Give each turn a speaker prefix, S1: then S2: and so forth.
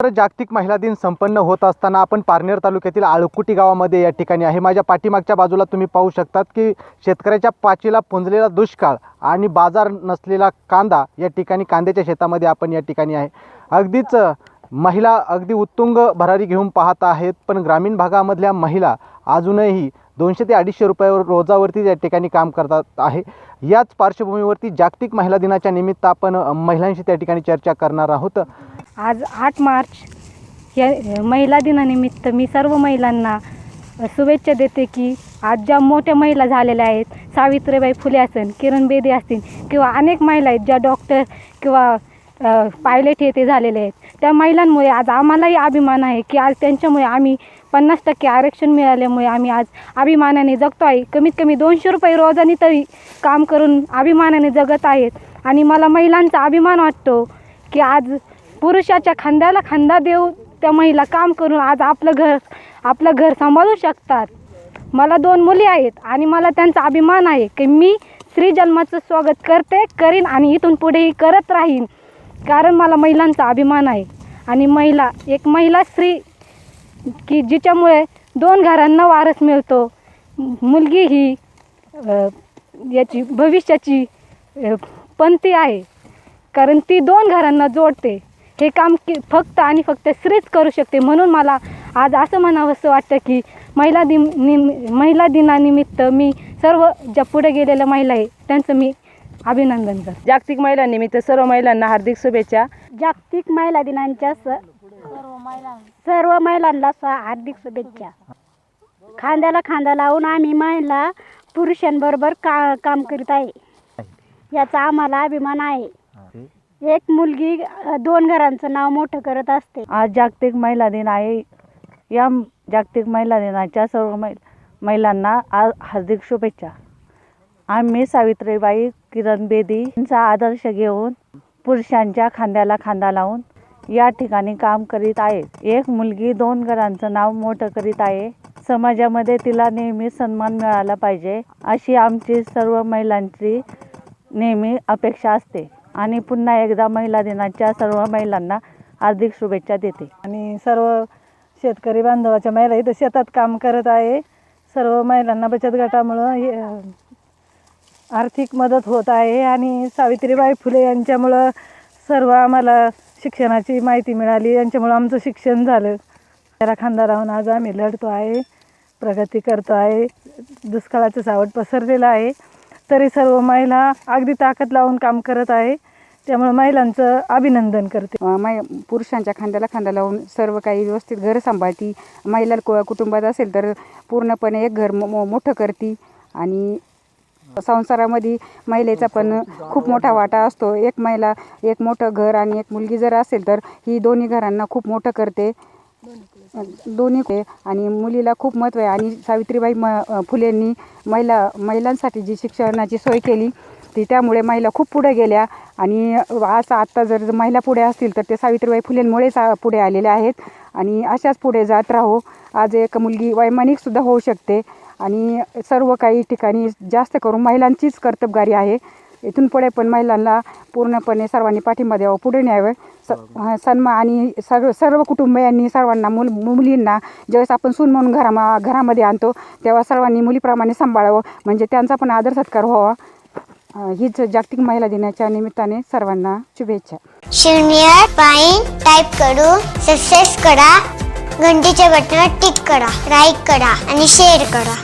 S1: तर जागतिक महिला दिन संपन्न होत असताना आपण पारनेर तालुक्यातील आळकुटी गावामध्ये या ठिकाणी आहे. माझ्या पाठीमागच्या बाजूला तुम्ही पाहू शकतात की शेतकऱ्याच्या पाचीला पुंजलेला दुष्काळ आणि बाजार नसलेला कांदा या ठिकाणी कांद्याच्या शेतामध्ये आपण या ठिकाणी आहे. अगदीच महिला अगदी उत्तुंग भरारी घेऊन पाहत आहेत पण ग्रामीण भागामधल्या महिला अजूनही दोनशे ते अडीचशे रुपयावर रोजावरती या ठिकाणी काम करतात आहे. याच पार्श्वभूमीवरती जागतिक महिला दिनाच्या निमित्त आपण महिलांशी त्या ठिकाणी चर्चा करणार आहोत.
S2: आज आठ मार्च या महिला दिनानिमित्त मी सर्व महिलांना शुभेच्छा देते की आज ज्या मोठ्या महिला झालेल्या आहेत सावित्रीबाई फुले असेल किरण बेदी असतील किंवा अनेक महिला आहेत ज्या डॉक्टर किंवा पायलट हे ते झालेले आहेत त्या महिलांमुळे आज आम्हालाही अभिमान आहे की आज त्यांच्यामुळे आम्ही पन्नास टक्के आरक्षण मिळाल्यामुळे आम्ही आज अभिमानाने जगतो आहे. कमीत कमी दोनशे रुपये रोजाने तरी काम करून अभिमानाने जगत आहेत. आणि मला महिलांचा अभिमान वाटतो की आज पुरुषाच्या खांद्याला खांदा देऊ त्या महिला काम करून आज आपलं घर आपलं घर सांभाळू शकतात. मला दोन मुली आहेत आणि मला त्यांचा अभिमान आहे की मी स्त्री जन्माचं स्वागत करते करीन आणि इथून पुढेही करत राहीन. कारण मला महिलांचा अभिमान आहे. आणि महिला एक महिला स्त्री की जिच्यामुळे दोन घरांना वारस मिळतो. मुलगी ही याची भविष्याची अ, पंथी आहे. कारण ती दोन घरांना जोडते. हे काम की फक्त आणि फक्त स्त्रीच करू शकते. म्हणून मला आज असं म्हणावंसं वाटतं की महिला दिन निम महिला दिनानिमित्त मी सर्व ज्या पुढे गेलेल्या महिला आहे त्यांचं मी अभिनंदन करते.
S3: जागतिक महिला निमित्त सर्व महिलांना हार्दिक शुभेच्छा.
S2: जागतिक महिला दिनांच्या स सर्व महिलांना स हार्दिक शुभेच्छा. खांद्याला खांदा लावून आम्ही महिला पुरुषांबरोबर का काम करीत आहे. याचा आम्हाला अभिमान आहे. एक मुलगी दोन घरांचं नाव मोठं करत असते.
S3: आज जागतिक महिला दिन आहे. या जागतिक महिला दिनाच्या सर्व मै महिलांना आज हार्दिक शुभेच्छा. आम्ही सावित्रीबाई किरण बेदी यांचा आदर्श घेऊन पुरुषांच्या खांद्याला खांदा लावून या ठिकाणी काम करीत आहे. एक मुलगी दोन घरांचं नाव मोठं करीत आहे. समाजामध्ये तिला नेहमी सन्मान मिळाला पाहिजे अशी आमची सर्व महिलांची नेहमी अपेक्षा असते. आणि पुन्हा एकदा महिला दिनाच्या सर्व महिलांना हार्दिक शुभेच्छा देते.
S4: आणि सर्व शेतकरी बांधवाच्या महिला इथं शेतात काम करत आहे. सर्व महिलांना बचत गटामुळं हे, आर्थिक मदत होत आहे आणि सावित्रीबाई फुले यांच्यामुळं सर्व आम्हाला शिक्षणाची माहिती मिळाली. यांच्यामुळं आमचं शिक्षण झालं. त्याला खांदा राहून आज आम्ही लढतो आहे प्रगती करतो आहे दुष्काळाचं सावट पसरलेलं आहे. तरी सर्व महिला अगदी ताकद लावून काम करत आहे. त्यामुळे महिलांचं अभिनंदन करते.
S5: मै पुरुषांच्या खांद्याला खांदा लावून सर्व काही व्यवस्थित घर सांभाळती. महिला कु कुटुंबात असेल तर पूर्णपणे एक घर मो मो- मोठं करती. आणि संसारामध्ये महिलेचा पण खूप मोठा वाटा असतो. एक महिला एक मोठं घर आणि एक मुलगी जर असेल तर ही दोन्ही घरांना खूप मोठं करते. दोन्ही ते आणि मुलीला खूप महत्त्व आहे. आणि सावित्रीबाई म फुलेंनी महिला महिलांसाठी जी शिक्षणाची सोय केली ती त्यामुळे महिला खूप पुढे गेल्या. आणि आज आत्ता जर महिला पुढे असतील तर ते सावित्रीबाई फुलेंमुळेच पुढे आलेल्या आहेत. आणि अशाच पुढे जात राहो. आज एक मुलगी वैमानिकसुद्धा होऊ शकते. आणि सर्व काही ठिकाणी जास्त करून महिलांचीच कर्तबगारी आहे. इथून पुढे पण महिलांना पूर्णपणे सर्वांनी पाठिंबा द्यावा पुढे न्यावं. स सन्मान आणि सर्व सर्व कुटुंबियांनी सर्वांना मुल मुलींना ज्यावेळेस आपण सून म्हणून घरामा घरामध्ये आणतो तेव्हा सर्वांनी मुलीप्रमाणे सांभाळावं. म्हणजे त्यांचा पण आदर सत्कार व्हावा. हीच जागतिक महिला दिनाच्या निमित्ताने सर्वांना शुभेच्छा.
S6: शून्य पॉईंट टाईप करू सक्सेस करा. घंटीच्या बटनावर टिक करा लाईक करा आणि शेअर करा.